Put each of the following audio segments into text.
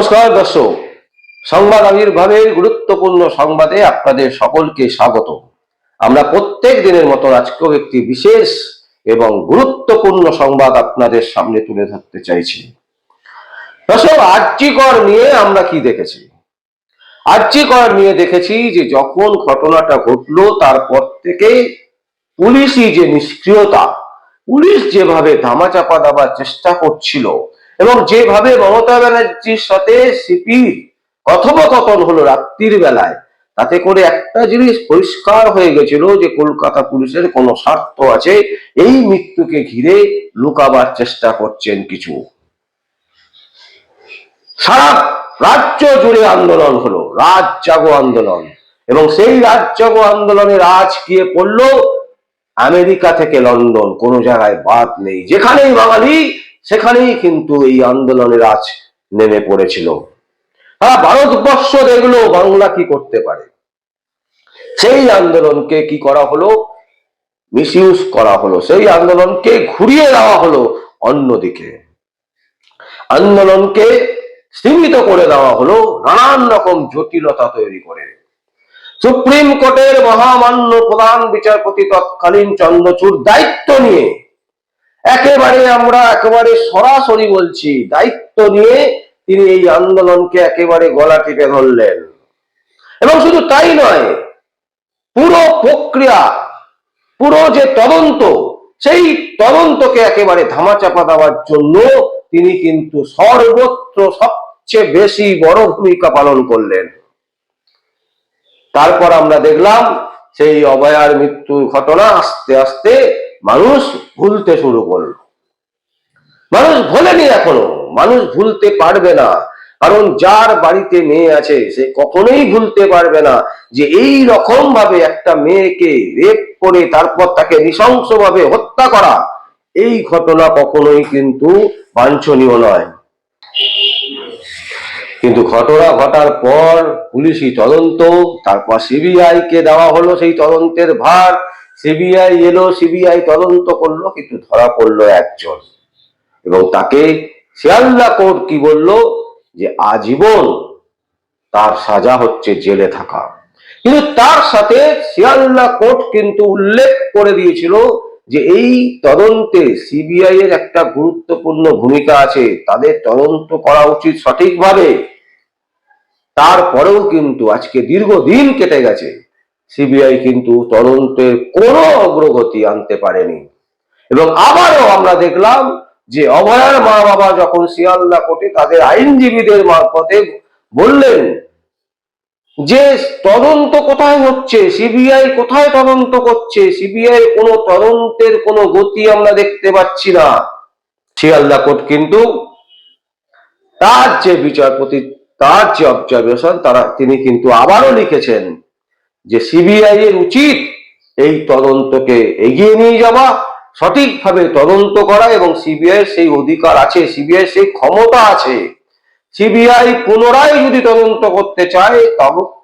নমস্কার দর্শক। সংবাদ আবির্ভাবের গুরুত্বপূর্ণ সংবাদে আপনাদের সকলকে স্বাগত। আমরা প্রত্যেক দিনের মতো আজকেও একটি বিশেষ এবং গুরুত্বপূর্ণ সংবাদ আপনাদের সামনে তুলে ধরতে চাইছি। দর্শক আর্যিকর নিয়ে আমরা কি দেখেছি? আর্যিকর নিয়ে দেখেছি যে যখন ঘটনাটা ঘটলো, তারপর থেকে পুলিশই যে নিষ্ক্রিয়তা, পুলিশ যেভাবে ধামাচাপা দেওয়ার চেষ্টা করছিল এবং যেভাবে মমতা ব্যানার্জির সাথে সিপি কথোপকথন হলো রাত্রির বেলায়, তাতে করে একটা জিনিস পরিষ্কার হয়ে গেছিল যে কলকাতা পুলিশের কোনো স্বার্থ আছে, এই মৃত্যুকে ঘিরে লুকাবার চেষ্টা করছেন কিছু। সারা রাজ্য জুড়ে আন্দোলন হলো, রাজ জাগো আন্দোলন। এবং সেই রাজ জাগো আন্দোলনে রাজ গিয়ে পড়ল আমেরিকা থেকে লন্ডন, কোনো জায়গায় বাদ নেই। যেখানেই বাঙালি সেখানেই কিন্তু এই আন্দোলনের আজ নেমে পড়েছিল। হ্যাঁ ভারতবর্ষ দেখল বাংলা কি করতে পারে। সেই আন্দোলনকে কি করা হলো? মিসইউজ করা হলো। সেই আন্দোলনকে ঘুরিয়ে দেওয়া হলো অন্যদিকে। আন্দোলনকে সীমিত করে দেওয়া হলো নানান রকম জটিলতা তৈরি করে। সুপ্রিম কোর্টের মহামান্য প্রধান বিচারপতি তৎকালীন চন্দ্রচূড় দায়িত্ব নিয়ে একেবারে আমরা একেবারে সরাসরি বলছি, দায়িত্ব নিয়ে তিনি এই আন্দোলনকে একেবারে গলা টিপে ধরলেন। এবং শুধু তাই নয়, পুরো প্রক্রিয়া, পুরো যে তদন্ত, সেই তদন্তকে একেবারে ধামাচাপা দেওয়ার জন্য তিনি কিন্তু সর্বত্র সবচেয়ে বেশি বড় ভূমিকা পালন করলেন। তারপর আমরা দেখলাম, সেই অভয়ার মৃত্যুর ঘটনা আস্তে আস্তে মানুষ ভুলতে শুরু করল। মানুষ ভোলেনি এখনও। মানুষ ভুলতে পারবে না। কারণ যার বাড়িতে মেয়ে আছে, সে কখনোই ভুলতে পারবে না যে এই রকম ভাবে একটা মেয়েকে রেপ করে তারপর তাকে নৃশংসভাবে হত্যা করা, এই ঘটনা কখনোই কিন্তু বাঞ্ছনীয় নয়। কিন্তু ঘটনা ঘটার পর পুলিশি তদন্ত, তারপর সিবিআই কে দেওয়া হলো সেই তদন্তের ভার। সিবিআই এলো, সিবিআই তদন্ত করল, কিন্তু ধরা পড়ল একজন। এবং তাকে শিয়ালদা কোর্ট কি বলল? যে আজীবন তার সাজা হচ্ছে জেলে থাকা। কিন্তু তার সাথে শিয়ালদা কোর্ট কিন্তু উল্লেখ করে দিয়েছিল যে এই তদন্তে সিবিআই এর একটা গুরুত্বপূর্ণ ভূমিকা আছে, তাদের তদন্ত করা উচিত সঠিকভাবে। তারপরেও কিন্তু আজকে দীর্ঘদিন কেটে গেছে। সিবিআই কিন্তু তদন্তের কোনো অগ্রগতি আনতে পারেনি। এবং আবারও আমরা দেখলাম যে অভয়ার মা বাবা যখন শিয়ালদা কোর্টে তাদের আইনজীবীদের মারফতে বললেন যে, তদন্ত কোথায় হচ্ছে? সিবিআই কোথায় তদন্ত করছে? সিবিআই কোনো তদন্তের কোনো গতি আমরা দেখতে পাচ্ছি না। শিয়ালদা কোর্ট কিন্তু তার যে বিচারপতি, তার যে অবজারভেশন, তারা, তিনি কিন্তু আবারও লিখেছেন যে সিবিআই এর উচিত এই তদন্তকে এগিয়ে নিয়ে যাওয়া, সঠিকভাবে তদন্ত করা এবং সিবিআই সেই অধিকার আছে সিবিআই সেই ক্ষমতা আছে সিবিআই পুনরায় যদি তদন্ত করতে চায়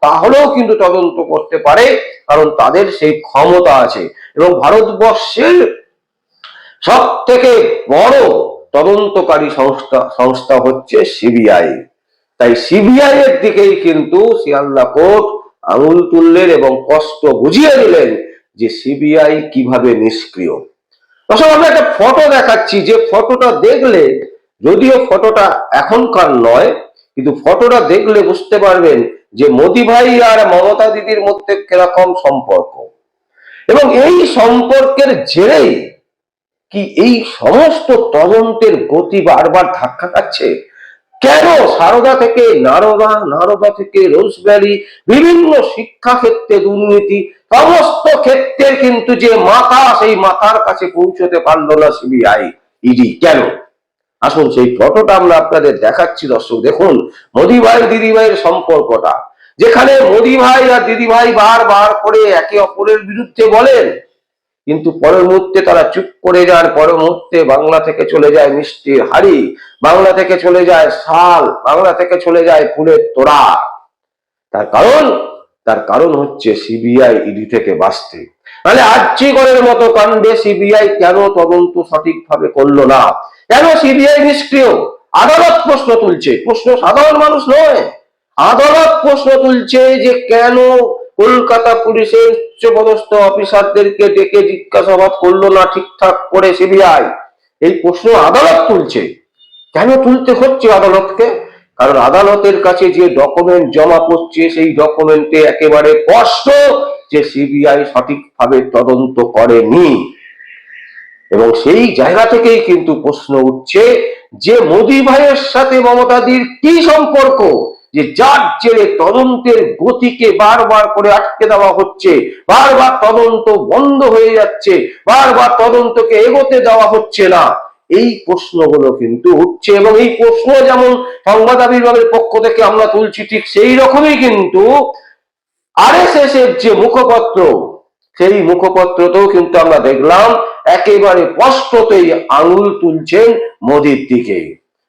তাহলেও কিন্তু তদন্ত করতে পারে, কারণ তাদের সেই ক্ষমতা আছে। এবং ভারতবর্ষের সব থেকে বড় তদন্তকারী সংস্থা সংস্থা হচ্ছে সিবিআই তাই সিবিআই এর দিকেই কিন্তু শিয়ালদা কোর্ট আঙুল তুললেন এবং কষ্ট বুঝিয়ে দিলেন যে সিবিআই কীভাবে নিষ্ক্রিয়। আমরা একটা ফটো দেখাচ্ছি। যে ফটোটা দেখলে, যদিও ফটোটা এখনকার নয়, কিন্তু ফটোটা দেখলে বুঝতে পারবেন যে মোদি ভাই আর মমতা দিদির মধ্যে কীরকম সম্পর্ক। এবং এই সম্পর্কের জেরেই কি এই সমস্ত তদন্তের গতি বারবার ধাক্কা খাচ্ছে? কেন সারদা থেকে নারদা নারদা থেকে রোজভ্যালি বিভিন্ন শিক্ষা ক্ষেত্রে দুর্নীতি, সমস্ত ক্ষেত্রের কিন্তু যে মাথা, সেই মাথার কাছে পৌঁছতে পারল না সিবিআই ইডি কেন? আসুন সেই ফটোটা আমরা আপনাদের দেখাচ্ছি, দর্শক দেখুন, মোদি ভাই, দিদি ভাইয়ের সম্পর্কটা। যেখানে মোদি ভাই আর দিদি ভাই বারবার করে একে অপরের বিরুদ্ধে বলেন, কিন্তু পরের মুহূর্তে তারা চুপ করে যান, পরের মুহূর্তে বাংলা থেকে চলে যায় মিষ্টির হাড়ি। বাংলা থেকে চলে যায় শাল, বাংলা থেকে চলে যায় ফুলের তোড়া। তার কারণ তার কারণ হচ্ছে সিবিআই ইডি থেকে বাঁচতে। তাহলে আর্যিগড়ের মতো কাণ্ডে সিবিআই কেন তদন্ত সঠিকভাবে করল না? কেন সিবিআই নিষ্ক্রিয়? আদালত প্রশ্ন তুলছে। প্রশ্ন সাধারণ মানুষ নয়। আদালত প্রশ্ন তুলছে যে কেন কলকাতা পুলিশের উচ্চপদস্থ অফিসারদেরকে ডেকে জিজ্ঞাসাবাদ করল না ঠিকঠাক করে সিবিআই? এই প্রশ্ন আদালত তুলছে। কেন তুলতে হচ্ছে আদালতকে? কারণ আদালতের কাছে যে ডকুমেন্ট জমা করছে সেই ডকুমেন্টে একেবারে স্পষ্ট যে সিবিআই সঠিকভাবে তদন্ত করেনি। এবং সেই জায়গা থেকেই কিন্তু প্রশ্ন উঠছে যে মোদী ভাইয়ের সাথে মমতাদির কি সম্পর্ক? যে যার জেরে তদন্তের গতিকে বারবার করে আটকে দেওয়া হচ্ছে, বারবার তদন্ত বন্ধ হয়ে যাচ্ছে, বারবার তদন্তকে এগোতে দেওয়া হচ্ছে না। এই প্রশ্নগুলো কিন্তু উঠছে এবং এই প্রশ্ন যেমন সংবাদ আবির্ভাবের পক্ষ থেকে আমরা তুলছি ঠিক সেই রকমই কিন্তু আরএসএস এর যে মুখপত্র, সেই মুখপত্রতেও কিন্তু আমরা দেখলাম একেবারে স্পষ্টতই আঙুল তুলছেন মোদির দিকে।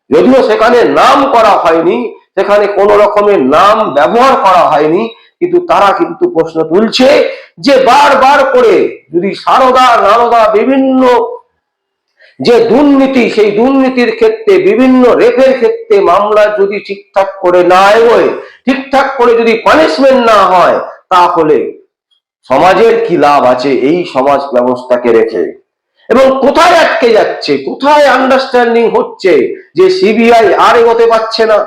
যদিও সেখানে নাম করা হয়নি, সেখানে কোন রকমের নাম ব্যবহার করা হয়নি, কিন্তু তারা কিন্তু প্রশ্ন তুলছে যে বারবার করে যদি সারদা, নারদা বিভিন্ন যে দুর্নীতি, সেই দুর্নীতির ক্ষেত্রে, বিভিন্ন রেপের ক্ষেত্রে মামলা যদি ঠিকঠাক করে না এগোয়, ঠিকঠাক করে যদি পানিশমেন্ট না হয়, তাহলে সমাজের কি লাভ আছে? এই সমাজ ব্যবস্থাকে রেখে। এবং কোথায় আটকে যাচ্ছে? কোথায় আন্ডারস্ট্যান্ডিং হচ্ছে যে সিবিআই আর এগোতে পারছে না?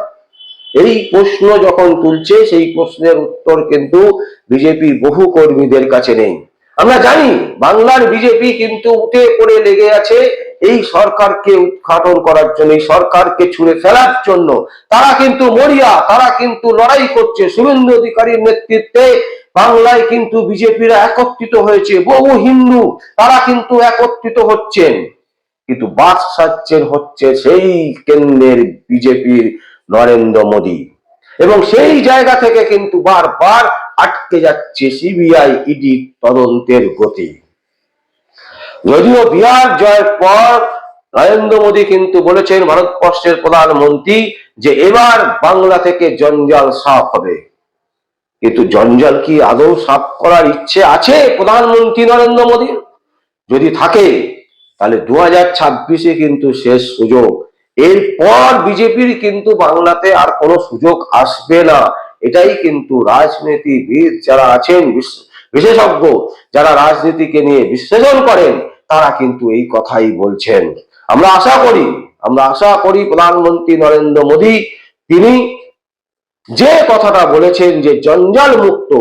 এই প্রশ্ন যখন তুলছে, সেই প্রশ্নের উত্তর কিন্তু বিজেপি বহু কর্মীদের কাছে নেই। আমরা জানি, বাংলার বিজেপি কিন্তু উঠে পড়ে লেগে আছে এই সরকারকে উৎঘাটন করার জন্য, এই সরকারকে ছুঁড়ে ফেলার জন্য তারা কিন্তু মরিয়া, তারা কিন্তু লড়াই করছে। শুভেন্দু অধিকারীর নেতৃত্বে বাংলায় কিন্তু বিজেপিরা একত্রিত হয়েছে, বহু হিন্দু তারা কিন্তু একত্রিত হচ্ছেন। কিন্তু বাস সাচ্ছেন হচ্ছে সেই কেন্দ্রের বিজেপির নরেন্দ্র মোদী। এবং সেই জায়গা থেকে কিন্তু বারবার আটকে যাচ্ছে সিবিআই ইডি তদন্তের গতি। যদিও বিহার জয়ের পর নরেন্দ্র মোদী কিন্তু বলেছেন ভারতবর্ষের প্রধানমন্ত্রী যে এবার বাংলা থেকে জঞ্জাল সাফ হবে। কিন্তু জঞ্জাল কি আদৌ সাফ করার ইচ্ছে আছে প্রধানমন্ত্রী নরেন্দ্র মোদীর? যদি থাকে, তাহলে দু হাজার ছাব্বিশে কিন্তু শেষ সুযোগ। এরপর বিজেপির কিন্তু বাংলাতে আর কোনো সুযোগ আসবে না। এটাই কিন্তু রাজনীতিবিদ যারা আছেন বিশ- বিশেষজ্ঞ যারা রাজনীতিকে নিয়ে বিশ্লেষণ করেন, তারা কিন্তু এই কথাই বলছেন। আমরা আশা করি, আমরা আশা করি প্রধানমন্ত্রী নরেন্দ্র মোদী, তিনি যে কথাটা বলেছেন যে জঞ্জাল মুক্ত,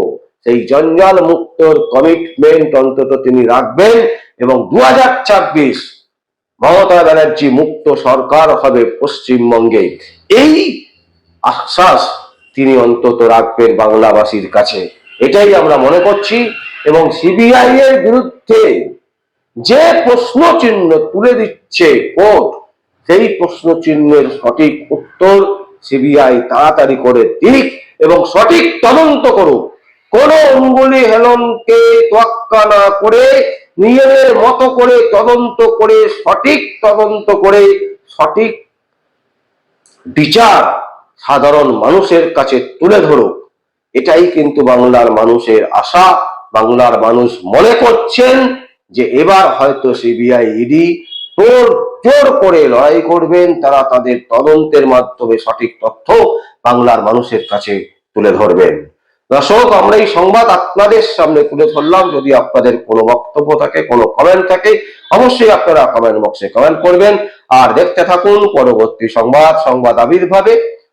সেই জঞ্জাল মুক্তর কমিটমেন্ট অন্তত তিনি রাখবেন এবং দু হাজার ছাব্বিশ মমতা ব্যানার্জি মুক্ত সরকার হবে পশ্চিমবঙ্গে। এই আশ্বাস তিনি অন্তত রাখবেন বাংলাবাসীর কাছে। এটাই আমরা মনে করছি এবং সিবিআই এর বিরুদ্ধে যে প্রশ্ন চিহ্ন তুলে দিচ্ছে কোর্ট, সেই প্রশ্ন চিহ্নের সঠিক উত্তর সিবিআই তাড়াতাড়ি করে দিক এবং সঠিক তদন্ত করুক। কোন অঙ্গুলি হেলনকে তোয়াক্কা না করে নিজেদের মতো করে তদন্ত করে, সঠিক তদন্ত করে, সঠিক বিচার সাধারণ মানুষের কাছে তুলে ধরুক। এটাই কিন্তু বাংলার মানুষের আশা। বাংলার মানুষ মনে করছেন যে এবার হয়তো সিবিআই ইডি তোর জোর করে লড়াই করবেন। তারা তাদের তদন্তের মাধ্যমে সঠিক তথ্য বাংলার মানুষের কাছে তুলে ধরবেন। দর্শক, আমরা এই সংবাদ আপনাদের সামনে তুলে ধরলাম। যদি আপনাদের কোনো বক্তব্য থাকে, কোনো কমেন্ট থাকে, অবশ্যই আপনারা কমেন্ট বক্সে কমেন্ট করবেন। আর দেখতে থাকুন, পরবর্তী সংবাদ সংবাদ আবির্ভাবে।